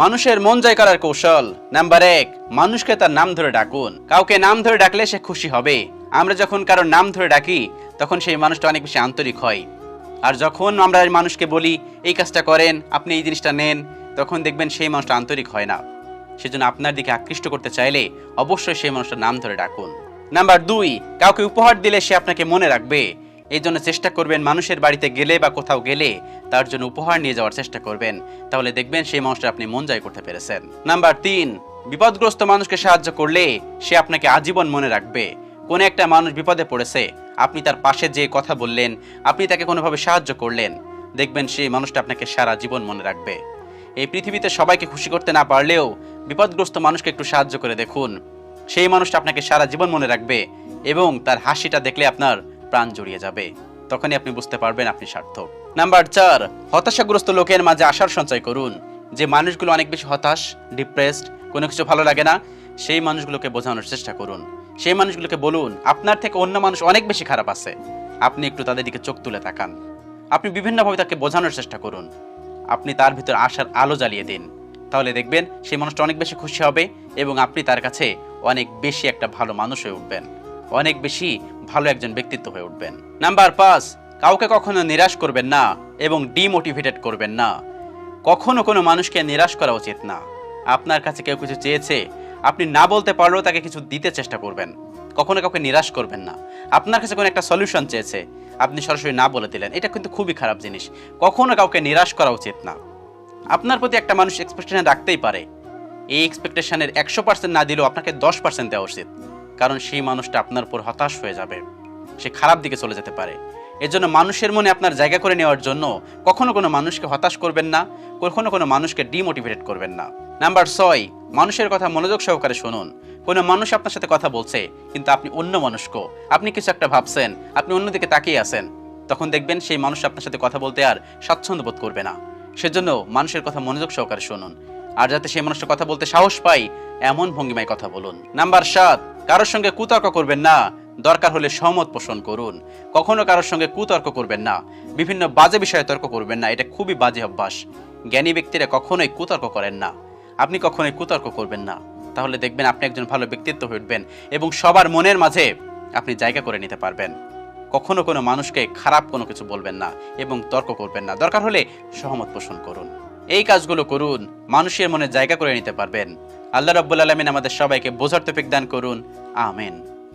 মানুষের মন জয় করার কৌশল। নাম্বার এক, মানুষকে তার নাম ধরে ডাকুন। কাউকে নাম ধরে ডাকলে সে খুশি হবে। আমরা যখন কারোর নাম ধরে ডাকি, তখন সেই মানুষটা অনেক বেশি আন্তরিক হয়। আর যখন আমরা মানুষকে বলি, এই কাজটা করেন, আপনি এই জিনিসটা নেন, তখন দেখবেন সেই মানুষটা আন্তরিক হয় না। সেজন্য আপনার দিকে আকৃষ্ট করতে চাইলে অবশ্যই সেই মানুষটার নাম ধরে ডাকুন। নাম্বার দুই, কাউকে উপহার দিলে সে আপনাকে মনে রাখবে। এই জন্য চেষ্টা করবেন মানুষের বাড়িতে গেলে বা কোথাও গেলে তার জন্য উপহার নিয়ে যাওয়ার চেষ্টা করবেন। তাহলে দেখবেন সেই মানুষটা আপনি মন জয় করতে পেরেছেন। নাম্বার তিন, বিপদগ্রস্ত মানুষকে সাহায্য করলে সে আপনাকে আজীবন মনে রাখবে। কোনো একটা মানুষ বিপদে পড়েছে, আপনি তার পাশে যে কথা বললেন, আপনি তাকে কোনোভাবে সাহায্য করলেন, দেখবেন সেই মানুষটা আপনাকে সারা জীবন মনে রাখবে। এই পৃথিবীতে সবাইকে খুশি করতে না পারলেও বিপদগ্রস্ত মানুষকে একটু সাহায্য করে দেখুন। সেই মানুষটা আপনাকে সারা জীবন মনে রাখবে এবং তার হাসিটা দেখলে আপনার প্রাণ জড়িয়ে যাবে। তখনই আপনি বুঝতে পারবেন আপনি সার্থক। নাম্বার চার, হতাশাগ্রস্ত লোকের মাঝে আশার সঞ্চয় করুন। যে মানুষগুলো অনেক বেশি হতাশ, ডিপ্রেসড, কোনো কিছু ভালো লাগে না, সেই মানুষগুলোকে বোঝানোর চেষ্টা করুন। সেই মানুষগুলোকে বলুন, আপনার থেকে অন্য মানুষ অনেক বেশি খারাপ আছে। আপনি একটু তাদের দিকে চোখ তুলে তাকান। আপনি বিভিন্নভাবে তাকে বোঝানোর চেষ্টা করুন। আপনি তার ভিতর আশার আলো জ্বালিয়ে দিন। তাহলে দেখবেন, সেই মানুষটা অনেক বেশি খুশি হবে এবং আপনি তার কাছে অনেক বেশি একটা ভালো মানুষ হয়ে উঠবেন। অনেক বেশি ভালো একজন ব্যক্তিত্ব হয়ে উঠবেন। নাম্বার পাঁচ, কাউকে কখনো নিরাশ করবেন না এবং ডিমোটিভেটেড করবেন না। কখনো কোনো মানুষকে নিরাশ করা উচিত না। আপনার কাছে কেউ কিছু চেয়েছে, আপনি না বলতে পারলেও তাকে কিছু দিতে চেষ্টা করবেন। কখনো কাউকে নিরাশ করবেন না। আপনার কাছে কোনো একটা সলিউশন চেয়েছে, আপনি সরাসরি না বলে দিলেন। এটা কিন্তু খুবই খারাপ জিনিস। কখনো কাউকে নিরাশ করা উচিত না। আপনার প্রতি একটা মানুষ এক্সপেকটেশন রাখতেই পারে। এই এক্সপেকটেশনের একশো পার্সেন্ট না দিলেও আপনাকে দশ পার্সেন্ট দেওয়া উচিত। কারণ সেই মানুষটা আপনার উপর হতাশ হয়ে যাবে। সে খারাপ দিকে চলে যেতে পারে। এজন্য মানুষের মনে আপনার জায়গা করে নেওয়ার জন্য কখনো কোনো মানুষকে হতাশ করবেন না, কখনো কোনো মানুষকে ডিমোটিভেটেড করবেন না। নাম্বার ছয়, মানুষের কথা মনোযোগ সহকারে শুনুন। কোনো মানুষ আপনার সাথে কথা বলছে, কিন্তু আপনি অন্য মানুষক আপনি কিছু একটা ভাবছেন, আপনি অন্যদিকে তাকিয়ে আছেন। তখন দেখবেন সেই মানুষ আপনার সাথে কথা বলতে আর স্বাচ্ছন্দ্য বোধ করবে না। সেজন্য মানুষের কথা মনোযোগ সহকারে শুনুন। আর যাতে সেই মানুষটা কথা বলতে সাহস পাই এমন ভঙ্গিমায় কথা বলুন। নাম্বার সাত কারোর সঙ্গে কুতর্ক করবেন না। দরকার হলে সহমত পোষণ করুন। কখনো কারোর সঙ্গে কুতর্ক করবেন না। বিভিন্ন বাজে বিষয়ে তর্ক করবেন না। এটা খুবই বাজে অভ্যাস। জ্ঞানী ব্যক্তিরা কখনোই কুতর্ক করেন না। আপনি কখনোই কুতর্ক করবেন না। তাহলে দেখবেন আপনি একজন ভালো ব্যক্তিত্ব হয়ে উঠবেন এবং সবার মনের মাঝে আপনি জায়গা করে নিতে পারবেন। কখনো কোনো মানুষকে খারাপ কোনো কিছু বলবেন না এবং তর্ক করবেন না। দরকার হলে সহমত পোষণ করুন। এই কাজগুলো করুন। মানুষের মনে জায়গা করে নিতে পারবেন। আল্লাহ রব্বুল আলমিন আমাদের সবাইকে বোঝার তফিক দান করুন। আমেন।